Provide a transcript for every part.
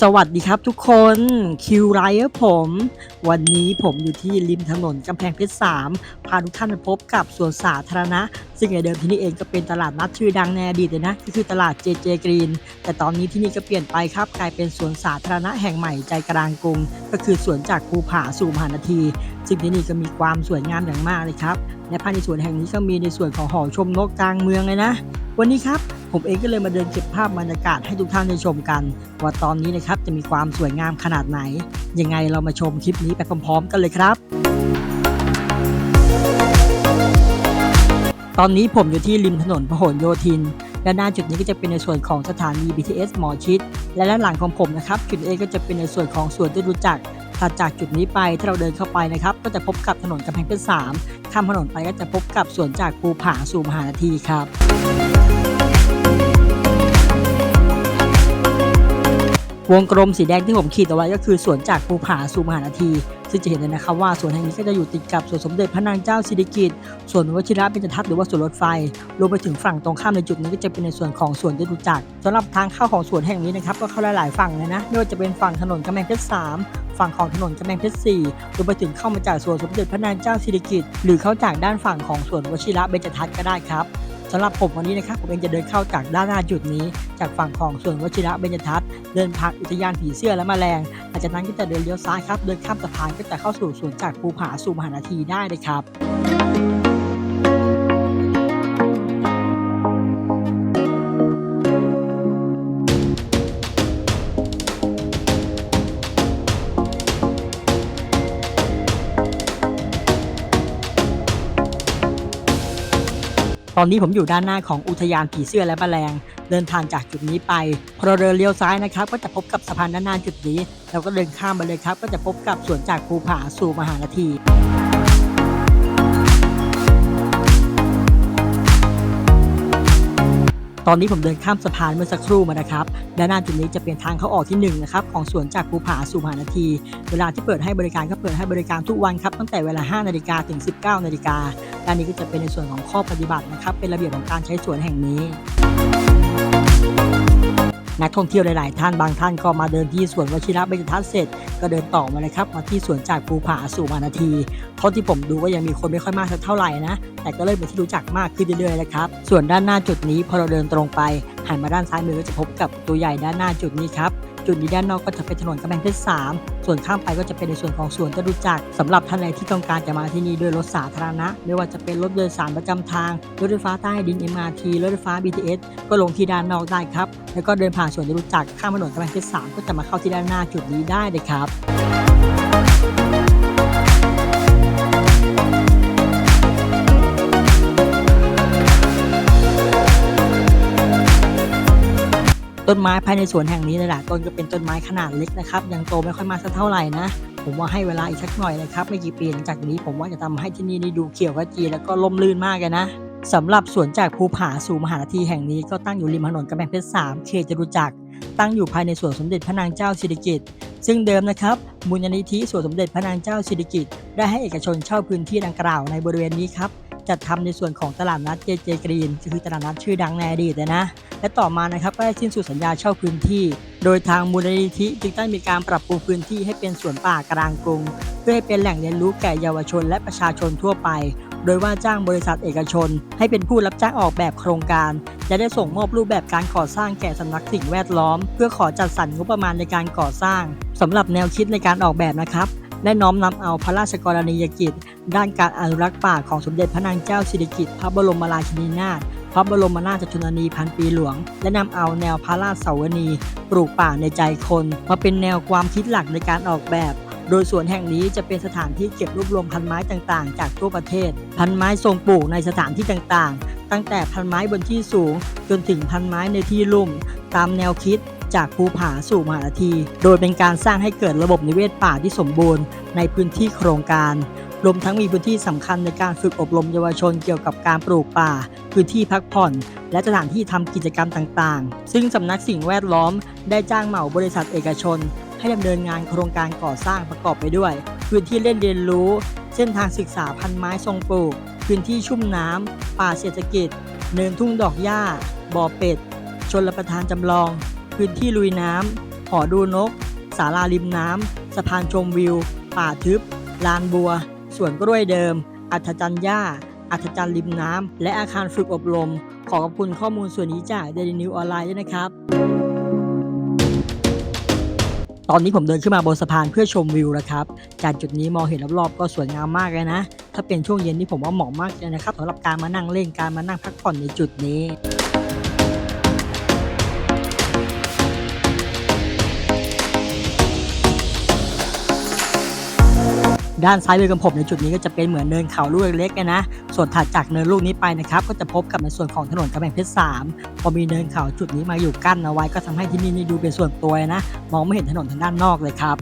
สวัสดีครับทุกคนคิวไรเออร์ผม วันนี้ผมอยู่ที่ริมถนนกำแพงเพชรสามพาทุกท่านมาพบกับสวนสาธารณะ ซึ่งในเดิมที่นี่เองก็เป็นตลาดนัดชื่อดังในอดีตเลยนะก็คือตลาดเจเจกรีนแต่ตอนนี้ที่นี่ก็เปลี่ยนไปครับ กลายเป็นสวนสาธารณะแห่งใหม่ใจกลางกรุง ก็คือสวนจากภูผาสู่มหานาที ซึ่งที่นี่ก็มีความสวยงามอย่างมากเลยครับและภายในสวนแห่งนี้ก็มีในส่วนของหอชมนกกลางเมืองเลยนะ วันนี้ครับผมเองก็เลยมาเดินเก็บภาพบรรยากาศให้ทุกท่านได้ชมกัน ว่าตอนนี้นะครับจะมีความสวยงามขนาดไหน ยังไงเรามาชมคลิปนี้ไปพร้อมๆ กันเลยครับ ตอนนี้ผมอยู่ที่ริมถนนพหลโยธินด้านหน้าจุดนี้ก็จะเป็นในส่วนของสถานี BTS หมอชิด และด้านหลังของผมนะครับจุดเอก็จะเป็นในส่วนของสวนจตุจักรถัดจากจุดนี้ไปถ้าเราเดินเข้าไปนะครับ ก็จะพบกับถนนกำแพงเพชรสามข้ามถนนไปก็จะพบกับสวนจากภูผาสู่มหานาทีครับ วงกลมสีแดงที่ผมขีดเอาไว้ก็คือสวนจากภูผาสู่มหานาที ซึ่งจะเห็นเลยนะครับว่าสวนแห่งนี้ก็จะอยู่ติดกับสวนสมเด็จพระนางเจ้าสิริกิติ์สวนวชิระเบญจทัศน์หรือว่าสวนรถไฟรวมไปถึงฝั่งตรงข้ามในจุดนี้ก็จะเป็นในส่วนของสวนจตุจักรสำหรับทางเข้าของสวนแห่งนี้นะครับก็เข้าได้หลายฝั่งเลยนะไม่ว่าจะเป็นฝั่งถนนกำแพงเพชรสามฝั่งของถนนกำแพงเพชรสี่รวมไปถึงเข้ามาจากสวนสมเด็จพระนางเจ้าสิริกิติ์หรือเข้าจากด้านฝั่งของสวนวชิระเบญจทัศน์ก็ได้ครับ สำหรับผมวันนี้นะครับผมเองจะเดินเข้าจากด้านหน้าจุดนี้ จากฝั่งของสวนวชิระเบญจทัศน์เดินผ่านอุทยานผีเสื้อและแมลงหลังจากนั้นก็จะเดินเลี้ยวซ้ายครับเดินข้ามสะพานก็จะเข้าสู่สวนจากภูผาสู่มหานาทีได้เลยครับ ตอนนี้ผมอยู่ด้านหน้าของอุทยานผีเสื้อและแมลง เดินทางจากจุดนี้ไป พอเราเดินเลี้ยวซ้ายนะครับ ก็จะพบกับสะพานด้านหน้าจุดนี้ เราก็เดินข้ามไปเลยครับ ก็จะพบกับสวนจากภูผาสู่มหานาที ตอนนี้ผมเดินข้ามสะพานเมื่อสักครู่มานะครับด้านหน้าจุดนี้จะเป็นทางเข้าออกที่หนึ่งนะครับของสวนจากภูผาสู่มหานาที เวลาที่เปิดให้บริการก็เปิดให้บริการทุกวันครับตั้งแต่เวลา 5 นาฬิกาถึง 19 นาฬิกาด้านนี้ก็จะเป็นในส่วนของข้อปฏิบัตินะครับ เป็นระเบียบของการใช้สวนแห่งนี้ นักท่องเที่ยวหลาย ๆ ท่านบางท่านก็มาเดินที่สวนวชิระเบญจทัศน์เสร็จ ก็เดินต่อมาเลยครับมาที่สวนจากภูผาสู่มานาทีเท่าที่ผมดูก็ยังมีคนไม่ค่อยมากสักเท่าไหร่นะ แต่ก็เริ่มเป็นที่รู้จักมากขึ้นเรื่อยๆแล้วครับ ส่วนด้านหน้าจุดนี้พอเราเดินตรงไปหันมาด้านซ้ายมือก็จะพบกับตัวใหญ่ด้านหน้าจุดนี้ครับ จุดนี้ด้านนอกก็จะเป็นถนนกำแพงเพชรสามส่วนข้ามไปก็จะเป็นในส่วนของสวนจตุจักรสำหรับท่านใดที่ต้องการจะมาที่นี่ด้วยรถสาธารณะ ไม่ว่าจะเป็นรถโดยสารประจำทาง รถไฟฟ้าใต้ดิน MRT รถไฟฟ้า BTS ก็ลงที่ด้านนอกได้ครับ แล้วก็เดินผ่านสวนจตุจักรข้ามถนนกำแพงเพชรสามก็จะมาเข้าที่ด้านหน้าจุดนี้ได้เลยครับ ต้นไม้ภายในสวนแห่งนี้เลยล่ะต้นก็เป็นต้นไม้ขนาดเล็กนะครับยังโตไม่ค่อยมากสักเท่าไหร่นะผมว่าให้เวลาอีกสักหน่อยนะครับไม่กี่ปีหลังจากนี้ผมว่าจะทำให้ที่นี่นี่ดูเขียวขจีแล้วก็ล่มลื่นมากเลยนะสำหรับสวนจากภูผาสู่มหานาทีแห่งนี้ก็ตั้งอยู่ริมถนนกำแพงเพชรสามเขตจตุจักรตั้งอยู่ภายในสวนสมเด็จพระนางเจ้าสิริกิติ์ซึ่งเดิมนะครับมูลนิธิสวนสมเด็จพระนางเจ้าสิริกิติ์ได้ให้เอกชนเช่าพื้นที่ดังกล่าวในบริเวณนี้ครับ จัดทำในส่วนของตลาดนัดเจเจกรีนคือตลาดนัดชื่อดังในอดีตนะ และต่อมานะครับก็ได้สิ้นสุดสัญญาเช่าพื้นที่ โดยทางมูลนิธิจึงได้มีการปรับปรุงพื้นที่ให้เป็นสวนป่ากลางกรุง เพื่อให้เป็นแหล่งเรียนรู้แก่เยาวชนและประชาชนทั่วไป โดยว่าจ้างบริษัทเอกชน ให้เป็นผู้รับจ้างออกแบบโครงการและได้ส่งมอบรูปแบบการก่อสร้างแก่สำนักสิ่งแวดล้อม เพื่อขอจัดสรรงบประมาณในการก่อสร้างสำหรับแนวคิดในการออกแบบนะครับ ได้น้อมนำเอาพระราชกรณียกิจ ด้านการอนุรักษ์ป่าของสมเด็จพระนางเจ้าสิริกิติ์พระบรมราชินีนาถพระบรมราชชนนีพันปีหลวง และนำเอาแนวพระราชเสาวนี ปลูกป่าในใจคน มาเป็นแนวความคิดหลักในการออกแบบ โดยสวนแห่งนี้จะเป็นสถานที่เก็บรวบรวมพันไม้ต่างๆ จากทั่วประเทศ พันไม้ทรงปลูกในสถานที่ต่างๆ ตั้งแต่พันไม้บนที่สูง จนถึงพันไม้ในที่ลุ่ม ตามแนวคิด จากภูผาสู่มหาที โดยเป็นการสร้างให้เกิดระบบนิเวศป่าที่สมบูรณ์ในพื้นที่โครงการรวมทั้งมีพื้นที่สำคัญในการฝึกอบรมเยาวชนเกี่ยวกับการปลูกป่า พื้นที่พักผ่อน และสถานที่ทำกิจกรรมต่างๆ ซึ่งสำนักสิ่งแวดล้อมได้จ้างเหมาบริษัทเอกชน ให้ดำเนินงานโครงการก่อสร้างประกอบไปด้วย พื้นที่เล่นเรียนรู้ เส้นทางศึกษาพันไม้ทรงปลูก พื้นที่ชุ่มน้ำป่าเศรษฐกิจ เนินทุ่งดอกหญ้า บ่อเป็ด ชนรประทานจำลอง พื้นที่ลุยน้ำหอดูนก ศาลาริมน้ำสะพานชมวิว ป่าทึบ ลานบัว สวนกล้วยเดิม อัศจรรย์หญ้า อัศจรรย์ริมน้ำ และอาคารฝึกอบรม ขอขอบคุณข้อมูลส่วนนี้จาก Daily News ออนไลน์ด้วยนะครับ ตอนนี้ผมเดินขึ้นมาบนสะพานเพื่อชมวิวนะครับ จากจุดนี้มองเห็นรอบๆก็สวยงามมากเลยนะ ถ้าเป็นช่วงเย็นนี่ผมว่าเหมาะมากเลยนะครับสำหรับการมานั่งเล่นการมานั่งพักผ่อนในจุดนี้ ด้านซ้ายมือของผมในจุดนี้ก็จะเป็นเหมือนเนินเขาลูกเล็กๆนะ ส่วนถัดจากเนินลูกนี้ไปนะครับ ก็จะพบกับในส่วนของถนนกำแพงเพชร3พอมีเนินเขาจุดนี้มาอยู่กั้นเอาไว้ก็ทำให้ที่นี่นี่ดูเป็นส่วนตัวนะ มองไม่เห็นถนนทางด้านนอกเลยครับ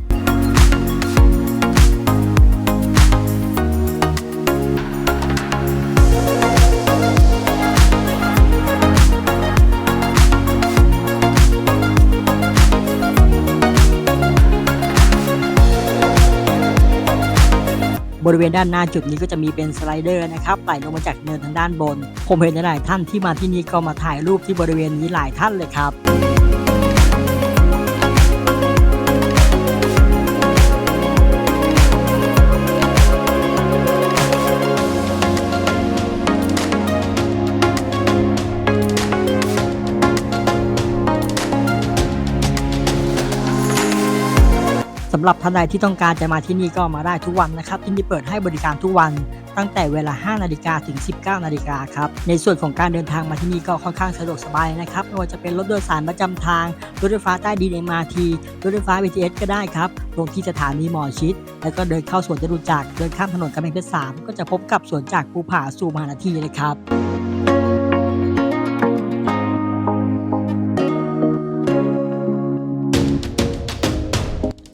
บริเวณด้านหน้าจุดนี้ก็จะมีเป็นสไลเดอร์นะครับไหลลงมาจากเนินทางด้านบน ผมเห็นหลายท่านที่มาที่นี่ก็มาถ่ายรูปที่บริเวณนี้หลายท่านเลยครับำหรับท่านใดที่ต้องการจะมาที่นี่ก็มาได้ทุกวันนะครับ ที่นี่เปิดให้บริการทุกวัน ตั้งแต่เวลา 5 นาฬิกาถึง 19 นาฬิกาครับในส่วนของการเดินทางมาที่นี่ก็ค่อนข้างสะดวกสบายนะครับไม่ว่าจะเป็นรถโดยสารประจำทางรถไฟฟ้าใต้ดิน MRT รถไฟฟ้า BTS ก็ได้ครับลงที่สถานีหมอชิด แล้วก็เดินเข้าสวนจตุจักรเดินข้ามถนนกำแพงเพชรสามก็จะพบกับสวนจากภูผาสู่มหานาทีเลยครับ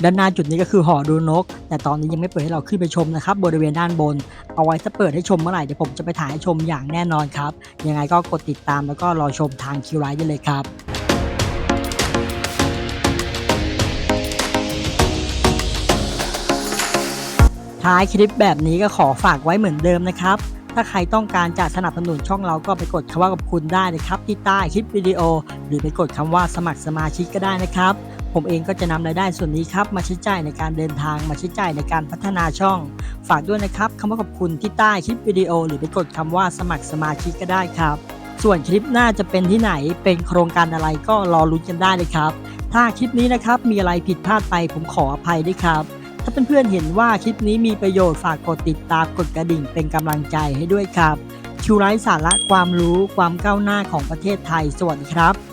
ด้านหน้าจุดนี้ก็คือหอดูนก แต่ตอนนี้ยังไม่เปิดให้เราขึ้นไปชมนะครับบริเวณด้านบน เอาไว้ถ้าเปิดให้ชมเมื่อไหร่เดี๋ยวผมจะไปถ่ายให้ชมอย่างแน่นอนครับ ยังไงก็กดติดตามแล้วก็รอชมทางคิวไลท์ได้เลยครับท้ายคลิปแบบนี้ก็ขอฝากไว้เหมือนเดิมนะครับ ถ้าใครต้องการจะสนับสนุนช่องเราก็ไปกดคำว่ากับคุณได้เลยครับ ที่ใต้คลิปวิดีโอ หรือไปกดคำว่าสมัครสมาชิกก็ได้นะครับ ผมเองก็จะนำรายได้ส่วนนี้ครับมาใช้จ่ายในการเดินทางมาใช้จ่ายในการพัฒนาช่อง ฝากด้วยนะครับคำว่าขอบคุณที่ใต้คลิปวิดีโอ หรือไปกดคำว่าสมัครสมาชิกก็ได้ครับ ส่วนคลิปหน้าจะเป็นที่ไหนเป็นโครงการอะไรก็รอลุ้นกันได้เลยครับ ถ้าคลิปนี้นะครับมีอะไรผิดพลาดไปผมขออภัยด้วยครับ ถ้าเพื่อนๆเห็นว่าคลิปนี้มีประโยชน์ฝากกดติดตามกดกระดิ่งเป็นกำลังใจให้ด้วยครับคิวไลฟ์สาระความรู้ความก้าวหน้าของประเทศไทยสวัสดีครับ